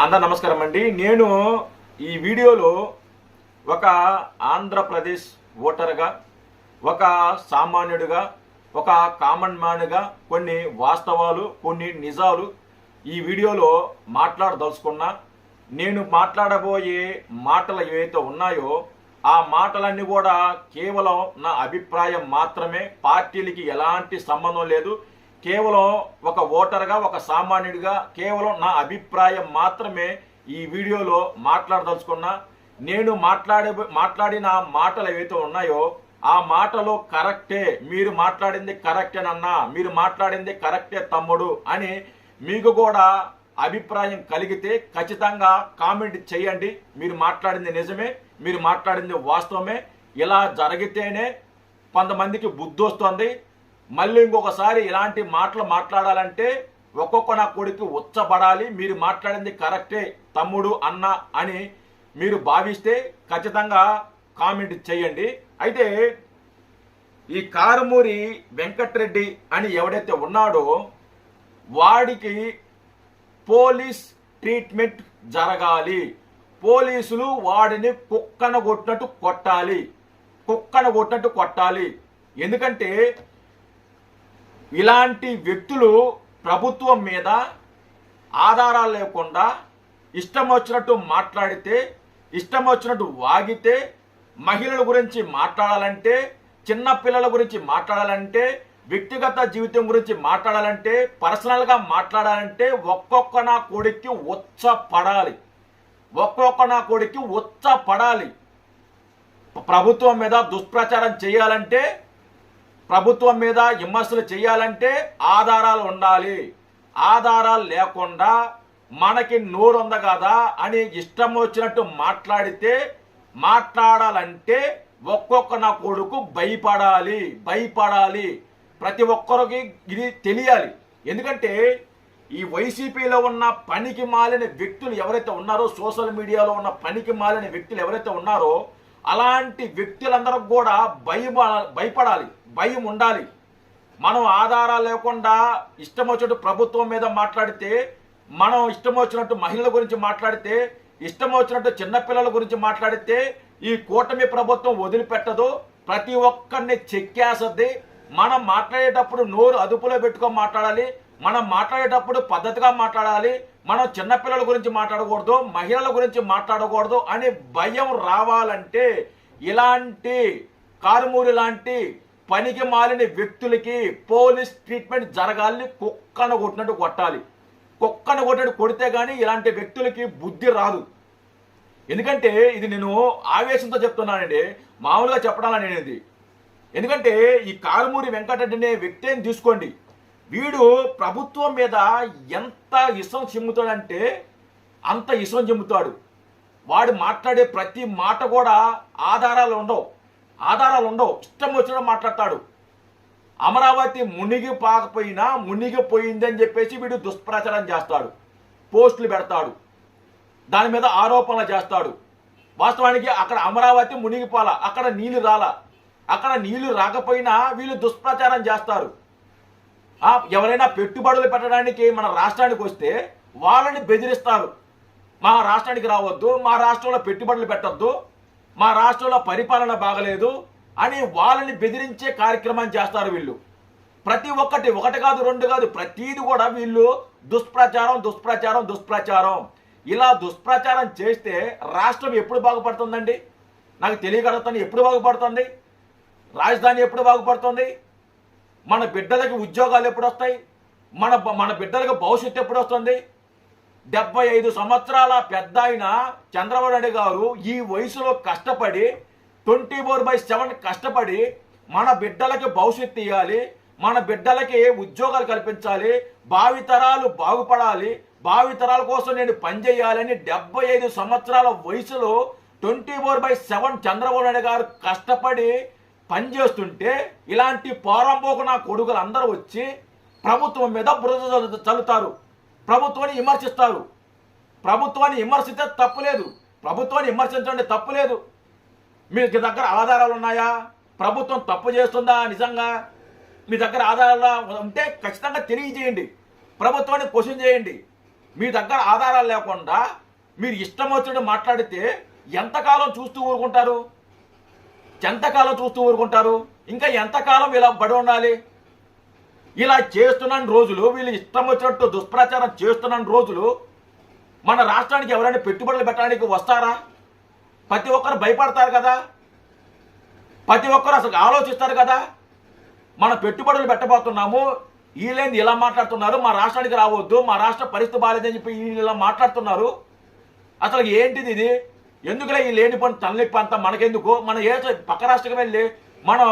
అందరు నమస్కారం అండి. నేను ఈ వీడియోలో ఒక ఆంధ్రప్రదేశ్ ఓటర్గా ఒక సామాన్యుడిగా ఒక కామన్ మ్యాన్గా కొన్ని వాస్తవాలు కొన్ని నిజాలు ఈ వీడియోలో మాట్లాడదలుచుకున్నా. నేను మాట్లాడబోయే మాటలు ఏవైతే ఉన్నాయో ఆ మాటలన్నీ కూడా కేవలం నా అభిప్రాయం మాత్రమే. పార్టీలకి ఎలాంటి సంబంధం లేదు. కేవలం ఒక ఓటర్గా ఒక సామాన్యుడిగా కేవలం నా అభిప్రాయం మాత్రమే ఈ వీడియోలో మాట్లాడదలుచుకున్నా నేను మాట్లాడే మాట్లాడిన మాటలు ఏవైతే ఉన్నాయో ఆ మాటలు కరెక్టే మీరు మాట్లాడింది కరెక్టేనన్నా మీరు మాట్లాడింది కరెక్టే తమ్ముడు అని మీకు కూడా అభిప్రాయం కలిగితే ఖచ్చితంగా కామెంట్ చేయండి. మీరు మాట్లాడింది నిజమే మీరు మాట్లాడింది వాస్తవమే. ఇలా జరిగితేనే కొంతమందికి బుద్ధి వస్తుంది మళ్ళీ ఇంకొకసారి ఇలాంటి మాటలు మాట్లాడాలంటే ఒక్కొక్క నా కొడుకు ఉచ్చబడాలి మీరు మాట్లాడింది కరెక్టే తమ్ముడు అన్న అని మీరు భావిస్తే ఖచ్చితంగా కామెంట్ చేయండి. అయితే ఈ కారుమూరి వెంకట్రెడ్డి అని ఎవడైతే ఉన్నాడో వాడికి పోలీస్ ట్రీట్మెంట్ జరగాలి. పోలీసులు వాడిని కుక్కన కొట్టినట్టు కొట్టాలి. కుక్కన కొట్టినట్టు కొట్టాలి. ఎందుకంటే ఇలాంటి వ్యక్తులు ప్రభుత్వం మీద ఆధారాలు లేకుండా ఇష్టం వచ్చినట్టు మాట్లాడితే ఇష్టం వచ్చినట్టు వాగితే మహిళల గురించి మాట్లాడాలంటే చిన్న పిల్లల గురించి మాట్లాడాలంటే వ్యక్తిగత జీవితం గురించి మాట్లాడాలంటే పర్సనల్గా మాట్లాడాలంటే ఒక్కొక్క నా కొడుక్కి ఉచ్చ పడాలి ఒక్కొక్క నా కొడుక్కి ఉచ్చ పడాలి ప్రభుత్వం మీద దుష్ప్రచారం చేయాలంటే ప్రభుత్వం మీద విమర్శలు చేయాలంటే ఆధారాలు ఉండాలి. ఆధారాలు లేకుండా మనకి నోరు ఉంది కదా అని ఇష్టం వచ్చినట్టు మాట్లాడితే మాట్లాడాలంటే ఒక్కొక్క నా కొడుకు భయపడాలి భయపడాలి. ప్రతి ఒక్కరికి ఇది తెలియాలి. ఎందుకంటే ఈ వైసీపీలో ఉన్న పనికి మాలిన వ్యక్తులు ఎవరైతే ఉన్నారో సోషల్ మీడియాలో ఉన్న పనికి మాలిన వ్యక్తులు ఎవరైతే ఉన్నారో అలాంటి వ్యక్తులందరూ కూడా భయం భయపడాలి భయం ఉండాలి. మనం ఆధారాలు లేకుండా ఇష్టం వచ్చినట్టు ప్రభుత్వం మీద మాట్లాడితే మనం ఇష్టం వచ్చినట్టు మహిళల గురించి మాట్లాడితే ఇష్టం వచ్చినట్టు చిన్నపిల్లల గురించి మాట్లాడితే ఈ కూటమి ప్రభుత్వం వదిలిపెట్టదు. ప్రతి ఒక్కరిని చెక్కేసద్ది మనం మాట్లాడేటప్పుడు నోరు అదుపులో పెట్టుకొని మాట్లాడాలి. మనం మాట్లాడేటప్పుడు పద్ధతిగా మాట్లాడాలి మనం చిన్నపిల్లల గురించి మాట్లాడకూడదు మహిళల గురించి మాట్లాడకూడదు అని భయం రావాలంటే ఇలాంటి కారుమూరి లాంటి పనికి మాలిన వ్యక్తులకి పోలీస్ ట్రీట్మెంట్ జరగాలని కుక్కను కొట్టినట్టు కొట్టాలి. కుక్కను కొట్టినట్టు కొడితే కానీ ఇలాంటి వ్యక్తులకి బుద్ధి రాదు. ఎందుకంటే ఇది నేను ఆవేశంతో చెప్తున్నానండి. మామూలుగా చెప్పడాలని ఇది ఎందుకంటే ఈ కారుమూరి వెంకటరెడ్డి అనే వ్యక్తిని తీసుకోండి వీడు ప్రభుత్వం మీద ఎంత ఇష్టం చిమ్ముతాడంటే అంత ఇష్టం చిమ్ముతాడు వాడు మాట్లాడే ప్రతి మాట కూడా ఆధారాలు ఉండవు. ఆధారాలు ఉండవు. ఇష్టం వచ్చిన మాట్లాడతాడు. అమరావతి మునిగి పాకపోయినా మునిగిపోయిందని చెప్పేసి వీడు దుష్ప్రచారం చేస్తాడు. పోస్టులు పెడతాడు. దాని మీద ఆరోపణలు చేస్తాడు. వాస్తవానికి అక్కడ అమరావతి మునిగిపోాల అక్కడ నీళ్ళు రాల? అక్కడ నీళ్ళు రాకపోయినా వీళ్ళు దుష్ప్రచారం చేస్తారు. ఆ, ఎవరైనా పెట్టుబడులు పెట్టడానికి మన రాష్ట్రానికి వస్తే వాళ్ళని బెదిరిస్తారు. మా రాష్ట్రానికి రావద్దు మా రాష్ట్రంలో పెట్టుబడులు పెట్టద్దు మా రాష్ట్రంలో పరిపాలన బాగలేదు అని వాళ్ళని బెదిరించే కార్యక్రమం చేస్తారు వీళ్ళు. ప్రతి ఒక్కటి ఒకటి కాదు రెండు కాదు ప్రతీది కూడా వీళ్ళు దుష్ప్రచారం దుష్ప్రచారం దుష్ప్రచారం. ఇలా దుష్ప్రచారం చేస్తే రాష్ట్రం ఎప్పుడు బాగుపడుతుందండి? నాకు తెలియగలుగుతాను ఎప్పుడు బాగుపడుతుంది? రాజధాని ఎప్పుడు బాగుపడుతుంది? మన బిడ్డలకి ఉద్యోగాలు ఎప్పుడు వస్తాయి? మన మన బిడ్డలకు భవిష్యత్తు ఎప్పుడు వస్తుంది? డెబ్బై ఐదు సంవత్సరాల పెద్ద ఆయన చంద్రబాబు నాయుడు గారు ఈ వయసులో కష్టపడి ట్వంటీ ఫోర్ బై సెవెన్ కష్టపడి మన బిడ్డలకి భవిష్యత్తు ఇవ్వాలి మన బిడ్డలకి ఉద్యోగాలు కల్పించాలి భావితరాలు బాగుపడాలి భావితరాల కోసం నేను పనిచేయాలని డెబ్బై ఐదు సంవత్సరాల వయసులో twenty four by seven Chandrababu Naidu గారు కష్టపడి పనిచేస్తుంటే ఇలాంటి పోరంపోకు నా కొడుకులు అందరూ వచ్చి ప్రభుత్వం మీద బురద చల్లు- చల్లుతారు. ప్రభుత్వాన్ని విమర్శిస్తారు. ప్రభుత్వాన్ని విమర్శిస్తే తప్పులేదు ప్రభుత్వాన్ని విమర్శించండి తప్పులేదు మీ దగ్గర ఆధారాలు ఉన్నాయా? ప్రభుత్వం తప్పు చేస్తుందా? నిజంగా మీ దగ్గర ఆధారాలు ఉంటే ఖచ్చితంగా తెలియజేయండి. ప్రభుత్వాన్ని క్వశ్చన్ చేయండి. మీ దగ్గర ఆధారాలు లేకుండా మీరు ఇష్టం వచ్చినట్టు మాట్లాడితే ఎంతకాలం చూస్తూ ఊరుకుంటారు? ఎంతకాలం చూస్తూ ఊరుకుంటారు? ఇంకా ఎంతకాలం ఇలా పడి ఉండాలి? ఇలా చేస్తున్న రోజులు వీళ్ళు ఇష్టం వచ్చినట్టు దుష్ప్రచారం చేస్తున్న రోజులు మన రాష్ట్రానికి ఎవరైనా పెట్టుబడులు పెట్టడానికి వస్తారా? ప్రతి ఒక్కరు భయపడతారు కదా? ప్రతి ఒక్కరు అసలు ఆలోచిస్తారు కదా? మన పెట్టుబడులు పెట్టబోతున్నాము వీళ్ళేంది ఇలా మాట్లాడుతున్నారు? మా రాష్ట్రానికి రావద్దు మా రాష్ట్ర పరిస్థితి బాగాలేదని చెప్పి వీళ్ళు ఇలా మాట్లాడుతున్నారు. అసలు ఏంటిది ఇది? ఎందుకులే ఈ లేని పని తలనొప్పి అంతా మనకెందుకు? మన ఏ పక్క రాష్ట్రం వెళ్ళి మనం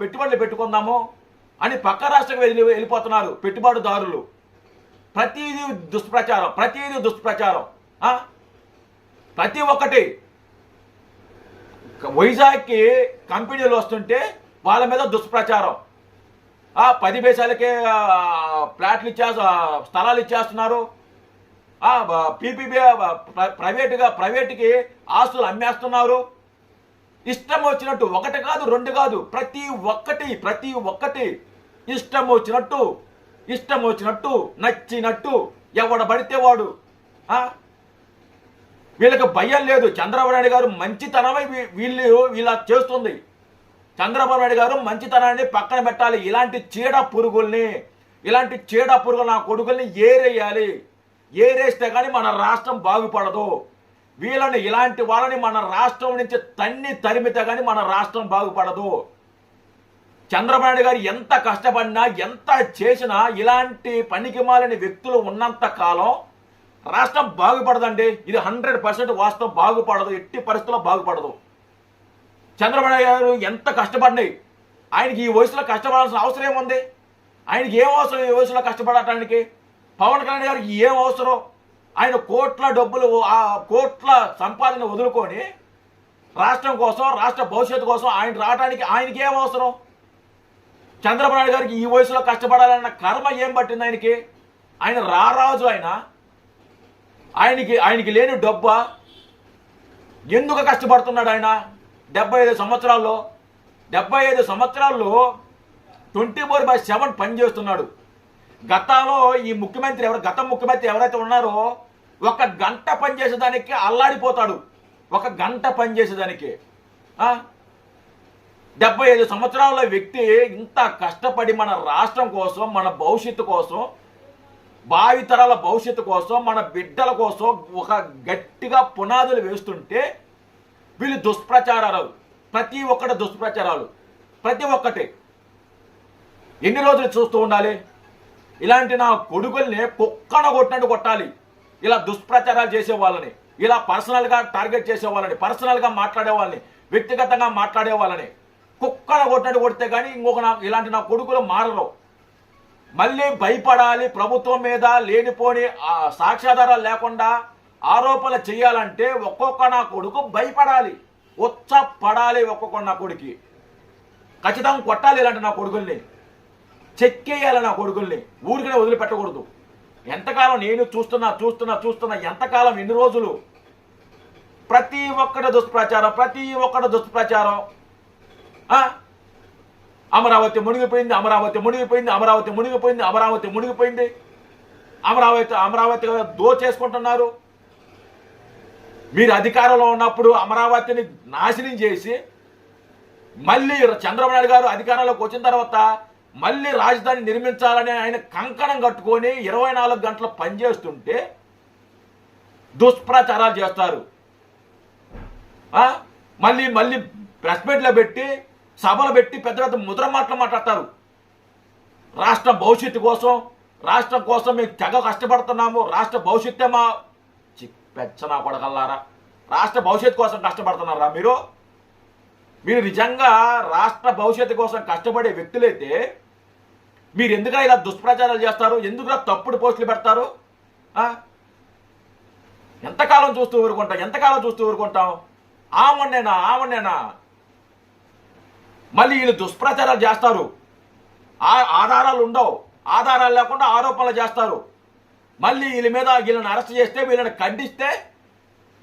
పెట్టుబడులు పెట్టుకుందాము అని పక్క రాష్ట్రం వెళ్ళి వెళ్ళిపోతున్నారు పెట్టుబడిదారులు. ప్రతిదీ దుష్ప్రచారం ప్రతిదీ దుష్ప్రచారం. ప్రతి ఒక్కటి. వైజాగ్కి కంపెనీలు వస్తుంటే వాళ్ళ మీద దుష్ప్రచారం. పది దేశాలకే ఫ్లాట్లు ప్లాట్లు ఇచ్చే స్థలాలు ఇచ్చేస్తున్నారు. పీపీబీ ప్రైవేటుగా ప్రైవేట్కి ఆస్తులు అమ్మేస్తున్నారు. ఇష్టం వచ్చినట్టు ఒకటి కాదు రెండు కాదు ప్రతి ఒక్కటి ప్రతి ఒక్కటి ఇష్టం వచ్చినట్టు ఇష్టం వచ్చినట్టు నచ్చినట్టు ఎవడ పడితే వాడు వీళ్ళకి భయం లేదు. చంద్రబాబు నాయుడు గారు మంచితనమై వీ- వీళ్ళు ఇలా చేస్తుంది. చంద్రబాబు నాయుడు గారు మంచితనాన్ని పక్కన పెట్టాలి. ఇలాంటి చీడ పురుగుల్ని ఇలాంటి చీడ పురుగులు నా కొడుకుల్ని ఏరేయాలి. ఏరేస్తే కానీ మన రాష్ట్రం బాగుపడదు. వీళ్ళని ఇలాంటి వాళ్ళని మన రాష్ట్రం నుంచి తన్ని తరిమితే కానీ మన రాష్ట్రం బాగుపడదు. చంద్రబాబు నాయుడు గారు ఎంత కష్టపడినా ఎంత చేసినా ఇలాంటి పనికి మాలిన వ్యక్తులు ఉన్నంత కాలం రాష్ట్రం బాగుపడదండి. ఇది హండ్రెడ్ పర్సెంట్ వాస్తవం. బాగుపడదు. ఎట్టి పరిస్థితుల్లో బాగుపడదు. చంద్రబాబు గారు ఎంత కష్టపడినాయి. ఆయనకి ఈ వయసులో కష్టపడాల్సిన అవసరం ఏముంది? ఆయనకి ఏం అవసరం ఈ వయసులో కష్టపడటానికి? పవన్ కళ్యాణ్ గారికి ఏం అవసరం? ఆయన కోట్ల డబ్బులు ఆ కోట్ల సంపాదన వదులుకొని రాష్ట్రం కోసం రాష్ట్ర భవిష్యత్తు కోసం ఆయన రావడానికి ఆయనకి ఏం అవసరం? చంద్రబాబు నాయుడు గారికి ఈ వయసులో కష్టపడాలన్న కర్మ ఏం పట్టింది ఆయనకి? ఆయన రారాజు ఆయన. ఆయనకి ఆయనకి లేని డబ్బా. ఎందుకు కష్టపడుతున్నాడు ఆయన? డెబ్బై ఐదు సంవత్సరాల్లో డెబ్బై ఐదు సంవత్సరాల్లో ట్వంటీ ఫోర్ బై సెవెన్ పనిచేస్తున్నాడు. గతంలో ఈ ముఖ్యమంత్రి ఎవరు గత ముఖ్యమంత్రి ఎవరైతే ఉన్నారో ఒక గంట పనిచేసేదానికి అల్లాడిపోతాడు. ఒక గంట పనిచేసేదానికి డెబ్బై ఐదు సంవత్సరాల వ్యక్తి ఇంత కష్టపడి మన రాష్ట్రం కోసం మన భవిష్యత్తు కోసం భావితరాల భవిష్యత్తు కోసం మన బిడ్డల కోసం ఒక గట్టిగా పునాదులు వేస్తుంటే వీళ్ళు దుష్ప్రచారాలు. ప్రతి ఒక్కటి దుష్ప్రచారాలు. ప్రతి ఒక్కటి. ఎన్ని రోజులు చూస్తూ ఉండాలి? ఇలాంటి నా కొడుకుల్ని కుక్కన కొట్టినట్టు కొట్టాలి. ఇలా దుష్ప్రచారాలు చేసే వాళ్ళని ఇలా పర్సనల్గా టార్గెట్ చేసే వాళ్ళని పర్సనల్గా మాట్లాడే వాళ్ళని వ్యక్తిగతంగా మాట్లాడే వాళ్ళని కుక్కన కొట్టినట్టు కొడితే కానీ ఇంకొక నా ఇలాంటి నా కొడుకులు మారరు. మళ్ళీ భయపడాలి ప్రభుత్వం మీద లేనిపోని సాక్ష్యాధారాలు లేకుండా ఆరోపణలు చేయాలంటే ఒక్కొక్క నా కొడుకు భయపడాలి. ఉచ్చపడాలి ఒక్కొక్క నా కొడుకి. ఖచ్చితంగా కొట్టాలి ఇలాంటి నా కొడుకుల్ని. చెక్కేయాలి నా కొడుకుల్ని. ఊరికనే వదిలిపెట్టకూడదు. ఎంతకాలం నేను చూస్తున్నా చూస్తున్నా చూస్తున్నా ఎంతకాలం ఎన్ని రోజులు? ప్రతి ఒక్కటి దుష్ప్రచారం ప్రతి ఒక్కటి దుష్ప్రచారం. అమరావతి మునిగిపోయింది అమరావతి మునిగిపోయింది అమరావతి మునిగిపోయింది అమరావతి మునిగిపోయింది. అమరావతి అమరావతి దోచేసుకుంటున్నారు. మీరు అధికారంలో ఉన్నప్పుడు అమరావతిని నాశనం చేసి మళ్ళీ చంద్రబాబు నాయుడు గారు అధికారంలోకి వచ్చిన తర్వాత మళ్ళీ రాజధాని నిర్మించాలని ఆయన కంకణం కట్టుకొని ఇరవై నాలుగు గంటలు పనిచేస్తుంటే దుష్ప్రచారాలు చేస్తారు. మళ్ళీ మళ్ళీ ప్రెస్ మీట్లో పెట్టి సభలు పెట్టి పెద్ద పెద్ద ముద్ర మాటలు మాట్లాడతారు. రాష్ట్ర భవిష్యత్తు కోసం రాష్ట్రం కోసం మేము తెగ కష్టపడుతున్నాము. రాష్ట్ర భవిష్యత్తే మా పెచ్చనా కొడగల్లారా రాష్ట్ర భవిష్యత్తు కోసం కష్టపడుతున్నారా మీరు? మీరు నిజంగా రాష్ట్ర భవిష్యత్తు కోసం కష్టపడే వ్యక్తులైతే మీరు ఎందుకు ఇలా దుష్ప్రచారాలు చేస్తారు? ఎందుకు తప్పుడు పోస్టులు పెడతారు? ఎంతకాలం చూస్తూ ఊరుకుంటాం ఎంతకాలం చూస్తూ ఊరుకుంటాం ఆమన్నేనా ఆమన్నేనా మళ్ళీ వీళ్ళు దుష్ప్రచారాలు చేస్తారు. ఆ- ఆధారాలు ఉండవు. ఆధారాలు లేకుండా ఆరోపణలు చేస్తారు. మళ్ళీ వీళ్ళ మీద వీళ్ళని అరెస్ట్ చేస్తే వీళ్ళని ఖండిస్తే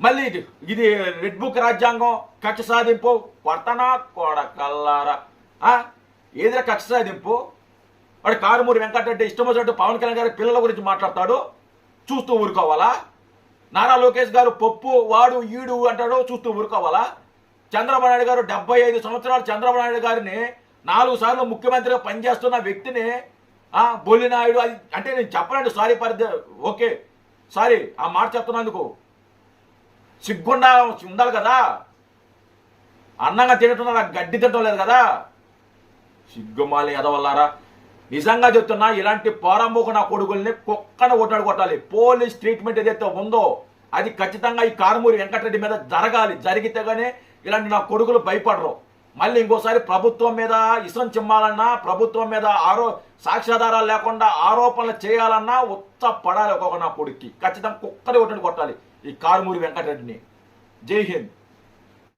మళ్ళీ ఇది ఇది రెడ్ బుక్ రాజ్యాంగం కక్ష సాధింపు కొడతనా కొడకల్లారా? ఏదైనా కక్ష సాధింపు? వాడు కారుమూరి వెంకటరెడ్డి ఇష్టం వచ్చినట్టు పవన్ కళ్యాణ్ గారి పిల్లల గురించి మాట్లాడతాడు. చూస్తూ ఊరుకోవాలా? నారా లోకేష్ గారు పప్పు వాడు ఈడు అంటాడు చూస్తూ ఊరుకోవాలా? చంద్రబాబు నాయుడు గారు డెబ్బై ఐదు సంవత్సరాలు చంద్రబాబు నాయుడు గారిని నాలుగు సార్లు ముఖ్యమంత్రిగా పనిచేస్తున్న వ్యక్తిని బొల్లినాయుడు అది అంటే నేను చెప్పనండి సారీ పరిధి ఓకే సారీ ఆ మాట చెప్తున్నందుకు. సిగ్గుండా ఉండాలి కదా? అన్నంగా తింటున్నారా గడ్డి తింటం లేదు కదా? సిగ్గుమాలి ఎదవల్లారా నిజంగా చెప్తున్నా ఇలాంటి పారంభకు నా కొడుకుల్ని కుక్కన ఒట్టడి కొట్టాలి పోలీస్ ట్రీట్మెంట్ ఏదైతే ఉందో అది ఖచ్చితంగా ఈ కారుమూరి వెంకటరెడ్డి మీద జరగాలి. జరిగితేగానే ఇలాంటి నా కొడుకులు భయపడరు. మళ్ళీ ఇంకోసారి ప్రభుత్వం మీద ఇసం చిమ్మాలన్నా ప్రభుత్వం మీద ఆరో సాక్ష్యాధారాలు లేకుండా ఆరోపణలు చేయాలన్నా ఉత్త పడాలి ఒక్కొక్క నా కొడుక్కి. ఖచ్చితంగా కుక్కని ఒకటి కొట్టాలి ఈ కారుమూరి వెంకటరెడ్డిని. జై హింద్.